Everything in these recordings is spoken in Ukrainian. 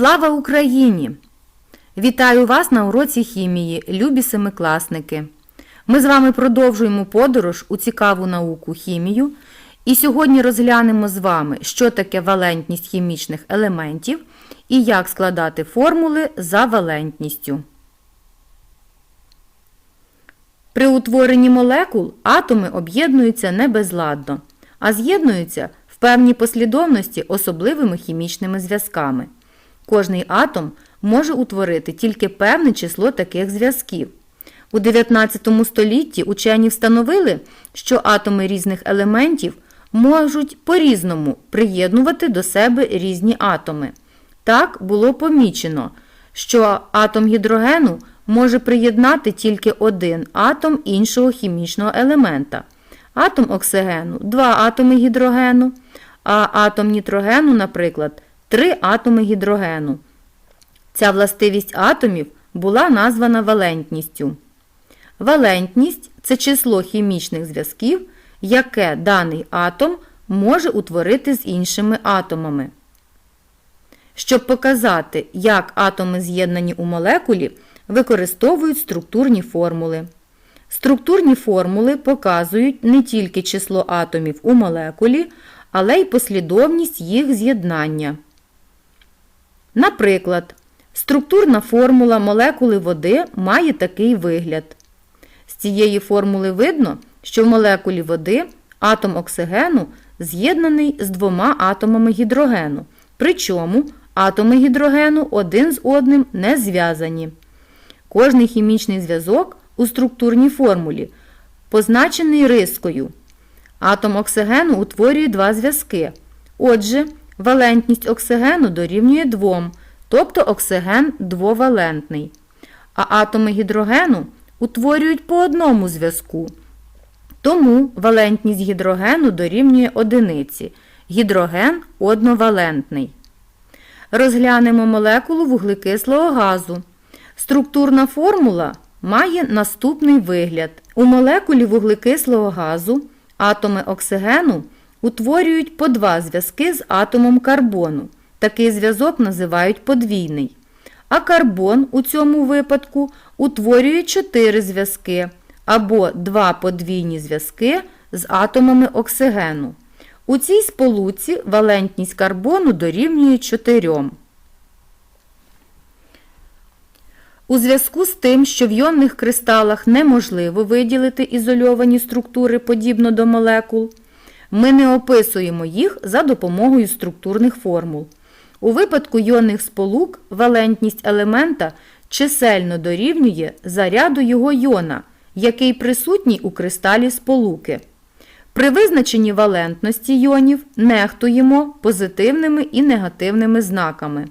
Слава Україні! Вітаю вас на уроці хімії, любі семикласники. Ми з вами продовжуємо подорож у цікаву науку хімію. І сьогодні розглянемо з вами, що таке валентність хімічних елементів і як складати формули за валентністю. При утворенні молекул атоми об'єднуються не безладно, а з'єднуються в певній послідовності особливими хімічними зв'язками. Кожний атом може утворити тільки певне число таких зв'язків. У 19 столітті учені встановили, що атоми різних елементів можуть по-різному приєднувати до себе різні атоми. Так було помічено, що атом гідрогену може приєднати тільки один атом іншого хімічного елемента. Атом оксигену два атоми гідрогену, а атом нітрогену, наприклад, три атоми гідрогену. Ця властивість атомів була названа валентністю. Валентність це число хімічних зв'язків, яке даний атом може утворити з іншими атомами. Щоб показати, як атоми з'єднані у молекулі, використовують структурні формули. Структурні формули показують не тільки число атомів у молекулі, але й послідовність їх з'єднання. Наприклад, структурна формула молекули води має такий вигляд. З цієї формули видно, що в молекулі води атом оксигену з'єднаний з двома атомами гідрогену, причому атоми гідрогену один з одним не зв'язані. Кожний хімічний зв'язок у структурній формулі позначений рискою. Атом оксигену утворює два зв'язки. Отже, валентність оксигену дорівнює 2, тобто оксиген двовалентний. А атоми гідрогену утворюють по одному зв'язку. Тому валентність гідрогену дорівнює одиниці. Гідроген одновалентний. Розглянемо молекулу вуглекислого газу. Структурна формула має наступний вигляд. У молекулі вуглекислого газу атоми оксигену утворюють по два зв'язки з атомом карбону. Такий зв'язок називають подвійний. А карбон у цьому випадку утворює чотири зв'язки або два подвійні зв'язки з атомами оксигену. У цій сполуці валентність карбону дорівнює 4. У зв'язку з тим, що в йонних кристалах неможливо виділити ізольовані структури подібно до молекул, ми не описуємо їх за допомогою структурних формул. У випадку йонних сполук валентність елемента чисельно дорівнює заряду його йона, який присутній у кристалі сполуки. При визначенні валентності йонів нехтуємо позитивними і негативними знаками.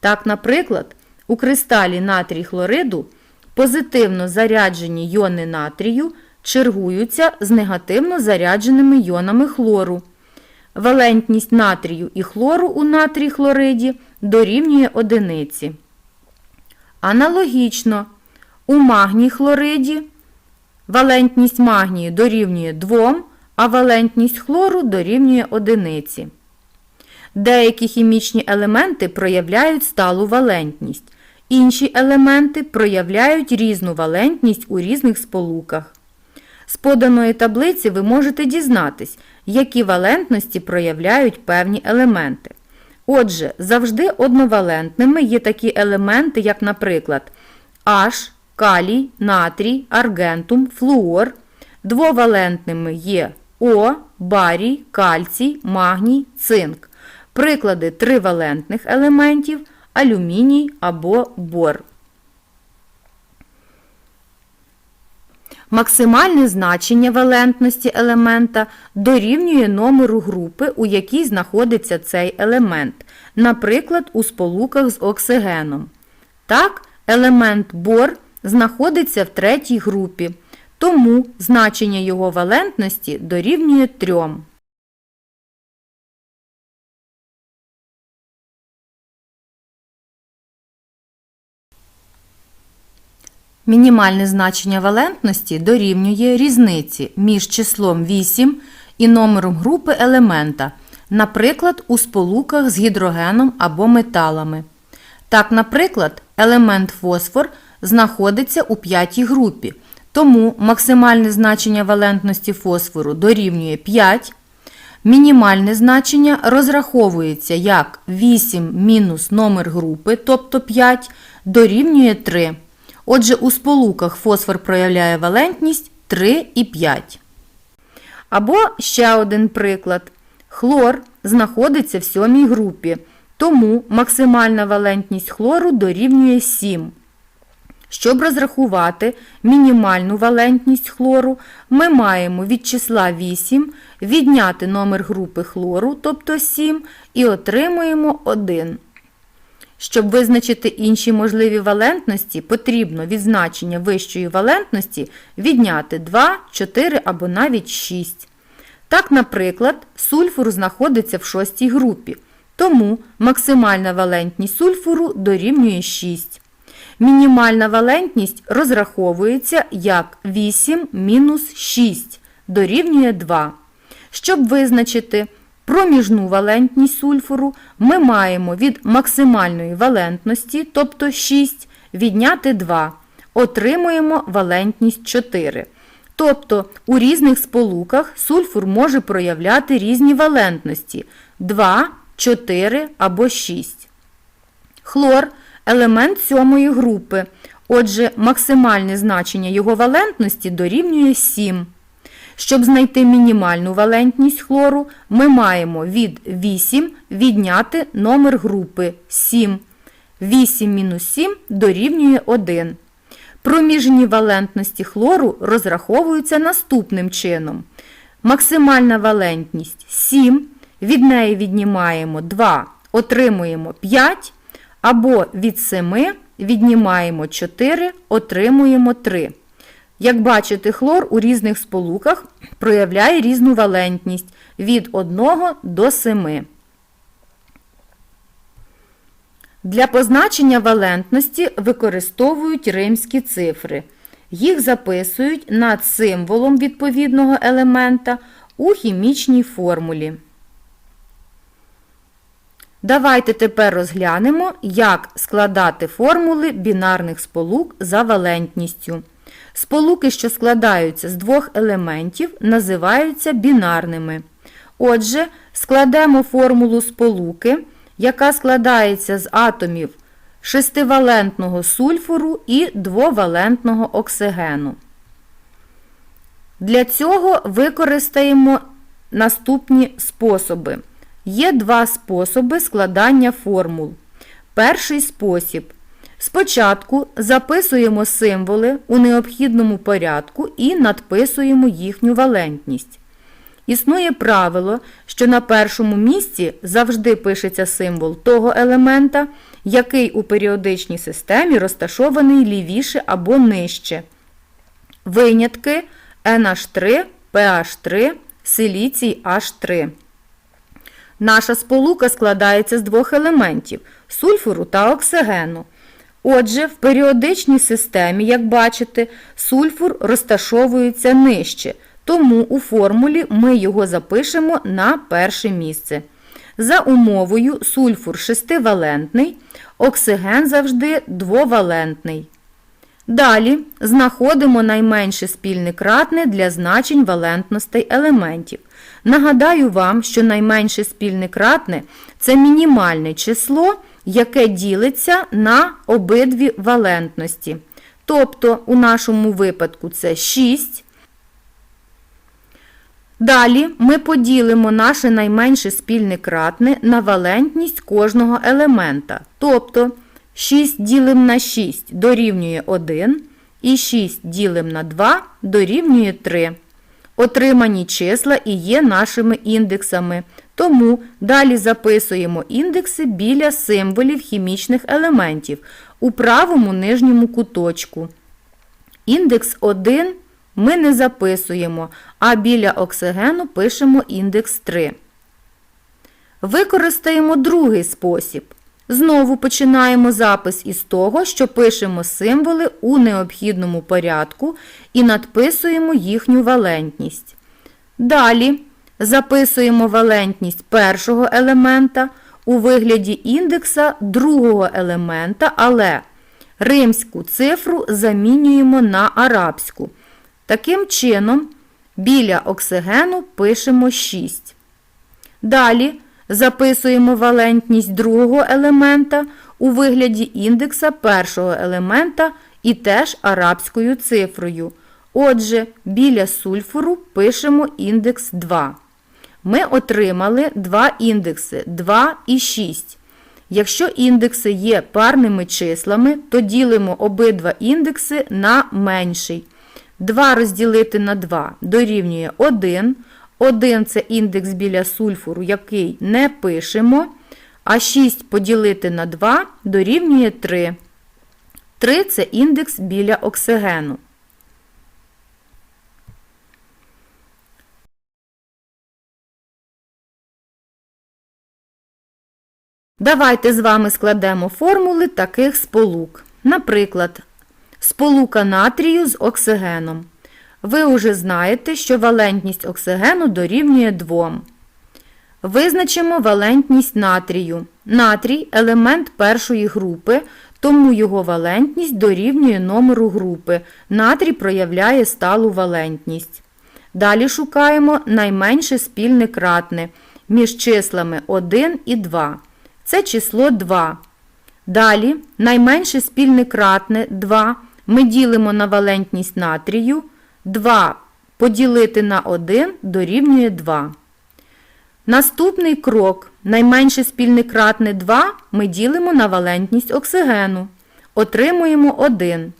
Так, наприклад, у кристалі натрій хлориду позитивно заряджені йони натрію чергуються з негативно зарядженими йонами хлору. Валентність натрію і хлору у натрій хлориді дорівнює одиниці. Аналогічно, у магній хлориді валентність магнію дорівнює 2, а валентність хлору дорівнює одиниці. Деякі хімічні елементи проявляють сталу валентність, інші елементи проявляють різну валентність у різних сполуках. З поданої таблиці ви можете дізнатись, які валентності проявляють певні елементи. Отже, завжди одновалентними є такі елементи, як, наприклад, H, калій, натрій, аргентум, флуор. Двовалентними є О, барій, кальцій, магній, цинк. Приклади тривалентних елементів алюміній або бор. Максимальне значення валентності елемента дорівнює номеру групи, у якій знаходиться цей елемент, наприклад, у сполуках з оксигеном. Так, елемент бор знаходиться в третій групі, тому значення його валентності дорівнює 3. Мінімальне значення валентності дорівнює різниці між числом 8 і номером групи елемента, наприклад, у сполуках з гідрогеном або металами. Так, наприклад, елемент фосфор знаходиться у п'ятій групі, тому максимальне значення валентності фосфору дорівнює 5. Мінімальне значення розраховується як 8 мінус номер групи, тобто 5, дорівнює 3. Отже, у сполуках фосфор проявляє валентність 3 і 5. Або ще один приклад. Хлор знаходиться в сьомій групі, тому максимальна валентність хлору дорівнює 7. Щоб розрахувати мінімальну валентність хлору, ми маємо від числа 8 відняти номер групи хлору, тобто 7, і отримуємо 1. Щоб визначити інші можливі валентності, потрібно від значення вищої валентності відняти 2, 4 або навіть 6. Так, наприклад, сульфур знаходиться в шостій групі, тому максимальна валентність сульфуру дорівнює 6. Мінімальна валентність розраховується як 8 мінус 6 дорівнює 2. Щоб визначити проміжну валентність сульфуру, ми маємо від максимальної валентності, тобто 6, відняти 2. Отримуємо валентність 4. Тобто у різних сполуках сульфур може проявляти різні валентності 2, 4 або 6. Хлор елемент сьомої групи. Отже, максимальне значення його валентності дорівнює 7. Щоб знайти мінімальну валентність хлору, ми маємо від 8 відняти номер групи 7. 8 мінус 7 дорівнює 1. Проміжні валентності хлору розраховуються наступним чином. Максимальна валентність 7, від неї віднімаємо 2, отримуємо 5, або від 7 віднімаємо 4, отримуємо 3. Як бачите, хлор у різних сполуках проявляє різну валентність від 1 до 7. Для позначення валентності використовують римські цифри. Їх записують над символом відповідного елемента у хімічній формулі. Давайте тепер розглянемо, як складати формули бінарних сполук за валентністю. Сполуки, що складаються з двох елементів, називаються бінарними. Отже, складемо формулу сполуки, яка складається з атомів шестивалентного сульфуру і двовалентного оксигену. Для цього використаємо наступні способи. Є два способи складання формул. Перший спосіб. Спочатку записуємо символи у необхідному порядку і надписуємо їхню валентність. Існує правило, що на першому місці завжди пишеться символ того елемента, який у періодичній системі розташований лівіше або нижче. Винятки NH3, PH3, силіцій H3. Наша сполука складається з двох елементів сульфуру та оксигену. Отже, в періодичній системі, як бачите, сульфур розташовується нижче, тому у формулі ми його запишемо на перше місце. За умовою сульфур шестивалентний, оксиген завжди двовалентний. Далі знаходимо найменше спільне кратне для значень валентностей елементів. Нагадаю вам, що найменше спільне кратне це мінімальне число, яке ділиться на обидві валентності. Тобто, у нашому випадку це 6. Далі ми поділимо наше найменше спільне кратне на валентність кожного елемента. Тобто 6 ділим на 6 дорівнює 1, і 6 ділим на 2 дорівнює 3. Отримані числа і є нашими індексами, тому далі записуємо індекси біля символів хімічних елементів у правому нижньому куточку. Індекс 1 ми не записуємо, а біля оксигену пишемо індекс 3. Використаємо другий спосіб. Знову починаємо запис із того, що пишемо символи у необхідному порядку і надписуємо їхню валентність. Далі записуємо валентність першого елемента у вигляді індекса другого елемента, але римську цифру замінюємо на арабську. Таким чином, біля оксигену пишемо 6. Далі записуємо валентність другого елемента у вигляді індекса першого елемента і теж арабською цифрою. Отже, біля сульфуру пишемо індекс 2. Ми отримали два індекси 2 і 6. Якщо індекси є парними числами, то ділимо обидва індекси на менший. 2 розділити на 2 дорівнює 1. 1 це індекс біля сульфуру, який не пишемо. А 6 поділити на 2 дорівнює 3. 3 це індекс біля оксигену. Давайте з вами складемо формули таких сполук. Наприклад, сполука натрію з оксигеном. Ви вже знаєте, що валентність оксигену дорівнює 2. Визначимо валентність натрію. Натрій елемент першої групи, тому його валентність дорівнює номеру групи. Натрій проявляє сталу валентність. Далі шукаємо найменше спільне кратне між числами 1 і 2. Це число 2. Далі найменше спільне кратне 2 ми ділимо на валентність натрію. 2 поділити на 1 дорівнює 2. Наступний крок. Найменше спільне кратне 2 ми ділимо на валентність оксигену. Отримуємо 1.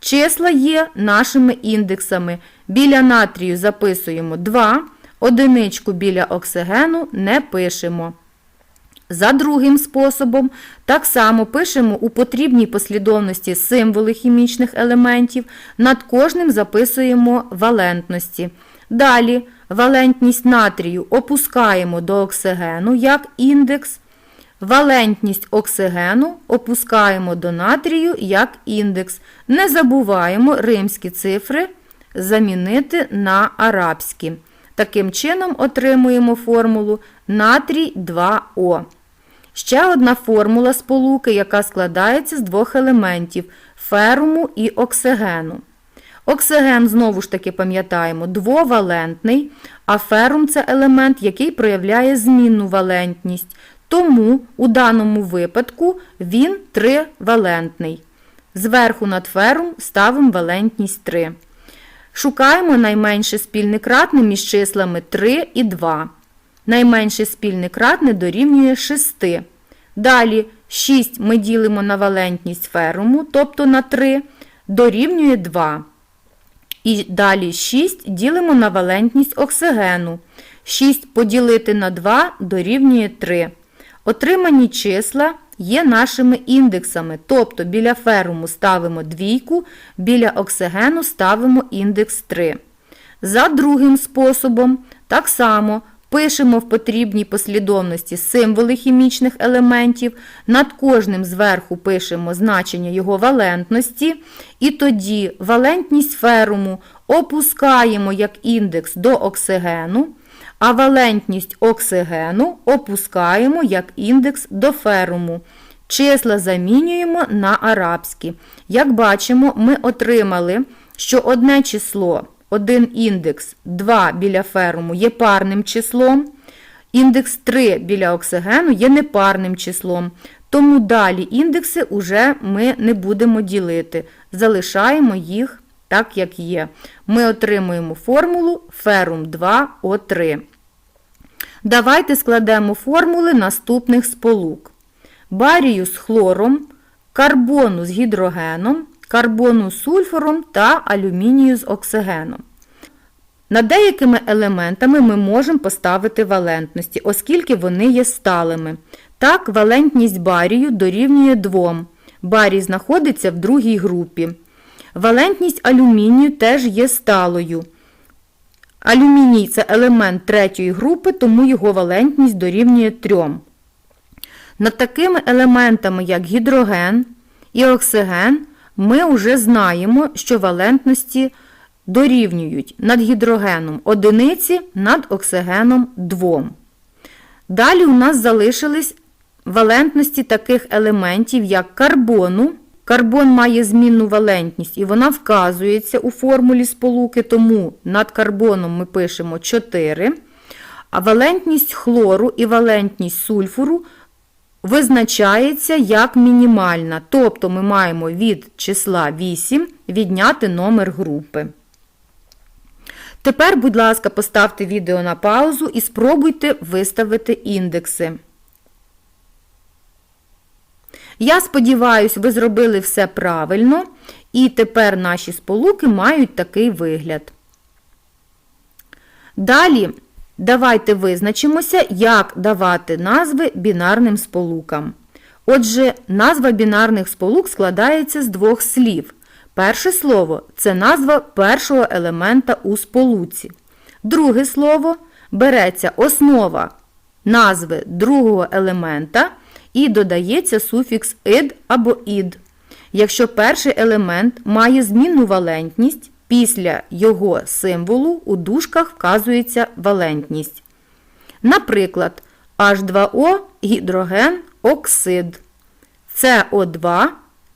Числа є нашими індексами. Біля натрію записуємо 2, одиничку біля оксигену не пишемо. За другим способом, так само пишемо у потрібній послідовності символи хімічних елементів, над кожним записуємо валентності. Далі валентність натрію опускаємо до оксигену як індекс. Валентність оксигену опускаємо до натрію як індекс. Не забуваємо римські цифри замінити на арабські. Таким чином отримуємо формулу натрій 2О. Ще одна формула сполуки, яка складається з двох елементів феруму і оксигену. Оксиген, знову ж таки, пам'ятаємо, двовалентний, а ферум це елемент, який проявляє змінну валентність. Тому у даному випадку він тривалентний. Зверху над ферум ставимо валентність 3. Шукаємо найменше спільне кратне між числами 3 і 2. Найменше спільне кратне дорівнює 6. Далі 6 ми ділимо на валентність феруму, тобто на 3, дорівнює 2. І далі 6 ділимо на валентність оксигену. 6 поділити на 2 дорівнює 3. Отримані числа є нашими індексами, тобто біля феруму ставимо двійку, біля оксигену ставимо індекс 3. За другим способом, так само пишемо в потрібній послідовності символи хімічних елементів, над кожним зверху пишемо значення його валентності, і тоді валентність феруму опускаємо як індекс до оксигену. А валентність оксигену опускаємо як індекс до феруму. Числа замінюємо на арабські. Як бачимо, ми отримали, що одне число, один індекс 2 біля феруму є парним числом. Індекс 3 біля оксигену є непарним числом. Тому далі індекси вже ми не будемо ділити. Залишаємо їх так, як є. Ми отримуємо формулу ферум 2О3. Давайте складемо формули наступних сполук. Барію з хлором, карбону з гідрогеном, карбону з сульфором та алюмінію з оксигеном. Над деякими елементами ми можемо поставити валентності, оскільки вони є сталими. Так, валентність барію дорівнює 2. Барій знаходиться в другій групі. Валентність алюмінію теж є сталою. Алюміній це елемент третьої групи, тому його валентність дорівнює 3. Над такими елементами, як гідроген і оксиген, ми вже знаємо, що валентності дорівнюють над гідрогеном одиниці, над оксигеном 2. Далі у нас залишились валентності таких елементів, як карбону. Карбон має змінну валентність і вона вказується у формулі сполуки, тому над карбоном ми пишемо 4. А валентність хлору і валентність сульфуру визначається як мінімальна. Тобто ми маємо від числа 8 відняти номер групи. Тепер, будь ласка, поставте відео на паузу і спробуйте виставити індекси. Я сподіваюся, ви зробили все правильно, і тепер наші сполуки мають такий вигляд. Далі давайте визначимося, як давати назви бінарним сполукам. Отже, назва бінарних сполук складається з двох слів. Перше слово це назва першого елемента у сполуці. Друге слово береться основа назви другого елемента і додається суфікс id або ід. Якщо перший елемент має змінну валентність, після його символу у дужках вказується валентність. Наприклад, H2O гідроген оксид, СО2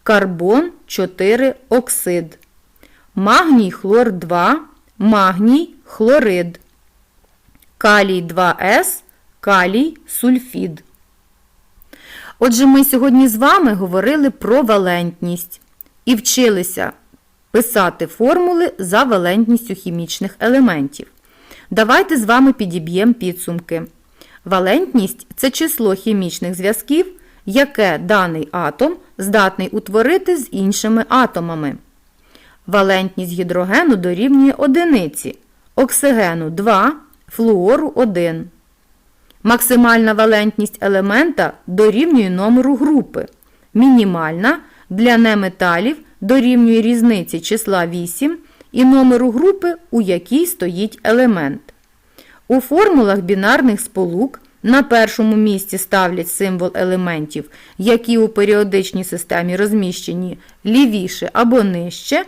карбон 4 оксид, магній хлор 2, магній хлорид, калій 2С, калій сульфід. Отже, ми сьогодні з вами говорили про валентність і вчилися писати формули за валентністю хімічних елементів. Давайте з вами підіб'ємо підсумки. Валентність це число хімічних зв'язків, яке даний атом здатний утворити з іншими атомами. Валентність гідрогену дорівнює одиниці, оксигену 2, флуору 1. Максимальна валентність елемента дорівнює номеру групи. Мінімальна для неметалів дорівнює різниці числа 8 і номеру групи, у якій стоїть елемент. У формулах бінарних сполук на першому місці ставлять символ елементів, які у періодичній системі розміщені лівіше або нижче,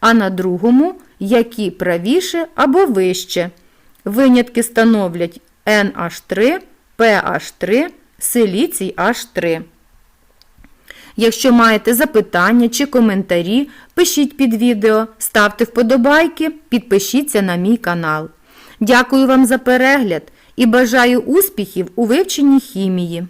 а на другому які правіше або вище. Винятки становлять NH3, PH3, силіцій H3. Якщо маєте запитання чи коментарі, пишіть під відео, ставте вподобайки, підпишіться на мій канал. Дякую вам за перегляд і бажаю успіхів у вивченні хімії.